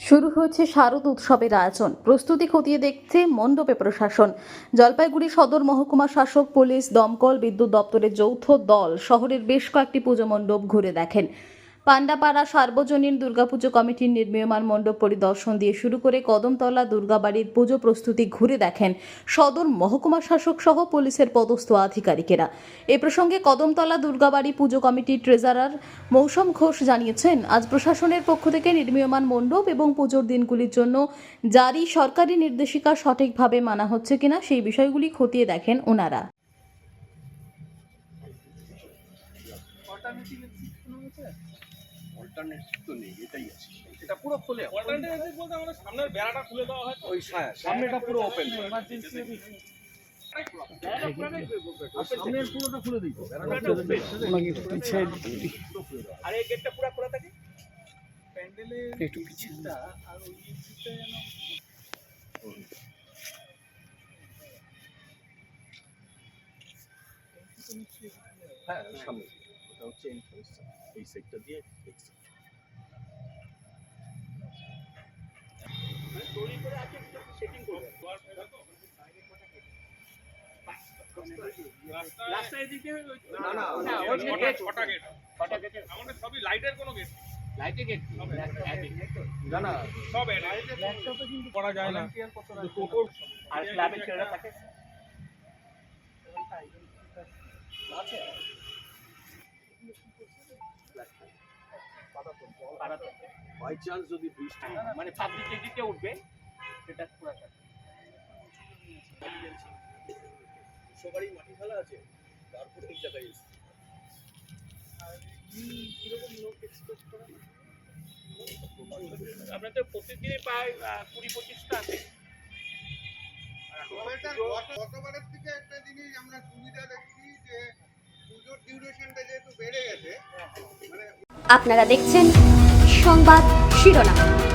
শুরু হয়েছে শারদ উৎসবের আয়োজন। প্রস্তুতি খতিয়ে দেখছে মণ্ডপে প্রশাসন। জলপাইগুড়ি সদর মহকুমা শাসক, পুলিশ, দমকল, বিদ্যুৎ দপ্তরের যৌথ দল শহরের বেশ কয়েকটি পুজো মণ্ডপ ঘুরে দেখেন। পান্ডাপাড়া সার্বজনীন দুর্গাপুজো কমিটির নির্মীয়মান মণ্ডপ পরিদর্শন দিয়ে শুরু করে কদমতলা, দুর্গাবাড়ির পুজো প্রস্তুতি ঘুরে দেখেন সদর মহকুমা শাসক সহ পুলিশের পদস্থ আধিকারিকেরা। এ প্রসঙ্গে কদমতলা, দুর্গাবাড়ি পুজো কমিটির ট্রেজারার মৌসম ঘোষ জানিয়েছেন, আজ প্রশাসনের পক্ষ থেকে নির্মীয়মান মণ্ডপ এবং পুজোর দিনগুলির জন্য জারি সরকারি নির্দেশিকা সঠিকভাবে মানা হচ্ছে কিনা সেই বিষয়গুলি খতিয়ে দেখেন ওনারা। অল্টারনেটিভ তো নেই এটাই আছে। এটা পুরো খুলে অল্টারনেটিভ বলতে আমাদের সামনের বেড়াটা খুলে দেওয়া হয়। ওই সা- সামনেটা পুরো ওপেন সামনের পুরোটা খুলে দিই। আর এই গেটটা পুরো খোলা থাকে? একটু পিছিয়ে হ্যাঁ সামনে। ওটা হচ্ছে এন্ট্রান্স এই সাইডটা দিয়ে exit। তৈরি করে আছে সেটিং করবে। রাস্তা এদিকে না, না, না, ওই ওই ছটা- ছটা গেট ছটা গেট আমাদের সবই লাইটের কোনো গেট লাইটের গেট না না। সব এড করা যায় না। আর ক্লাবের ছেলেরা থাকে। বাই চান্স যদি বৃষ্টি মানে পাবলিক এদিকে উঠবে সেটা পুরো সবারই মাটি ফেলা আছে তারপরে এই জায়গায় এসে। আপনাদের প্রতিদিনই প্রায় কুড়ি পঁচিশটা আছে। গতবারের থেকে একটা জিনিস আমরা সুবিধা দেখছি যে পুজোর ডিউরেশনটা যেহেতু বেড়ে গেছে মানে আপনারা দেখছেন সংবাদ শিরোনাম।